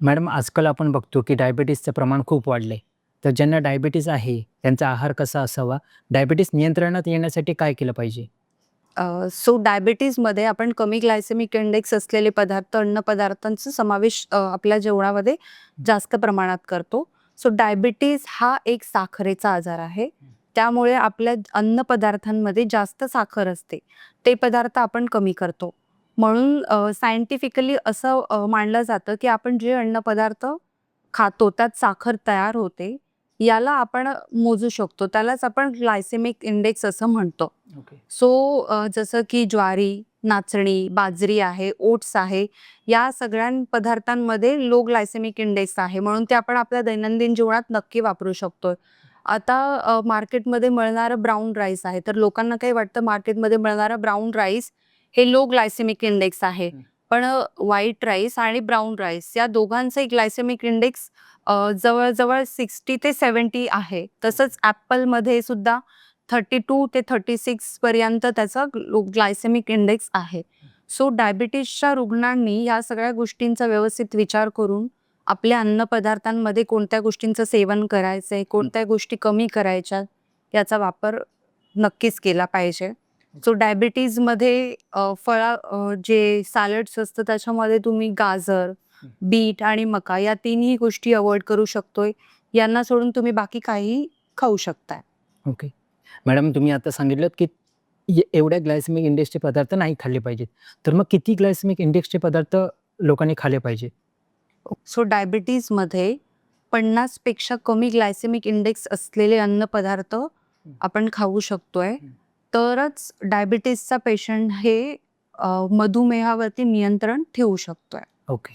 Madam आजकाल आपण बघतो की डायबिटीसचं प्रमाण खूप वाढलं आहे तर ज्यांना डायबिटीस आहे त्यांचा आहार कसा असावा? डायबिटीस नियंत्रणात येण्यासाठी काय केलं पाहिजे? सो डायबिटीजमध्ये आपण कमी ग्लायसेमिक इंडेक्स असलेले पदार्थ अन्न पदार्थांचा समावेश आपल्या जेवणामध्ये जास्त प्रमाणात करतो. सो डायबिटीज हा एक साखरेचा आजार आहे. त्यामुळे आपल्या अन्न पदार्थांमध्ये जास्त साखर असते. ते पदार्थ आपण कमी करतो. म्हणून सायंटिफिकली असं मानलं जातं की आपण जे अन्न पदार्थ खातो त्यात साखर तयार होते याला आपण मोजू शकतो त्यालाच आपण ग्लायसेमिक इंडेक्स असं म्हणतो सो जसं की ज्वारी, नाचणी, बाजरी आहे, ओट्स आहे, या सगळ्या पदार्थांमध्ये लो ग्लायसेमिक इंडेक्स आहे. म्हणून ते आपण आपल्या दैनंदिन जीवनात नक्की वापरू शकतो. आता मार्केटमध्ये मिळणारं ब्राउन राईस आहे, तर लोकांना काही वाटतं मार्केटमध्ये मिळणारा ब्राउन राईस हे लो ग्लायसेमिक इंडेक्स आहे. पण व्हाईट राईस आणि ब्राउन राईस या दोघांचंही ग्लायसेमिक इंडेक्स जवळ-जवळ 60 ते 70 आहे. तसंच ॲपलमध्ये सुद्धा 32 ते 36 पर्यंत त्याचा ग्लो ग्लायसेमिक इंडेक्स आहे. सो डायबिटीजच्या रुग्णांनी या सगळ्या गोष्टींचा व्यवस्थित विचार करून आपल्या अन्नपदार्थांमध्ये कोणत्या गोष्टींचं सेवन करायचंय, कोणत्या गोष्टी कमी करायच्या, याचा वापर नक्कीच केला पाहिजे. सो डायबिटीजमध्ये फळा जे सॅलड्स असतं त्याच्यामध्ये तुम्ही गाजर. बीट आणि मका या तिन्ही गोष्टी अव्हॉइड करू शकतोय. यांना सोडून तुम्ही बाकी काहीही खाऊ शकताय. ओके मॅडम तुम्ही आता सांगितलं की एवढ्या ग्लायसेमिक इंडेक्सचे पदार्थ नाही खाल्ले पाहिजेत तर मग किती ग्लायसेमिक इंडेक्सचे पदार्थ लोकांनी खाल्ले पाहिजे सो डायबिटीजमध्ये 50 पेक्षा कमी ग्लायसेमिक इंडेक्स असलेले अन्नपदार्थ आपण खाऊ शकतोय. तरच डायबिटीजचा पेशंट हे मधुमेहावरती नियंत्रण ठेवू शकतोय. ओके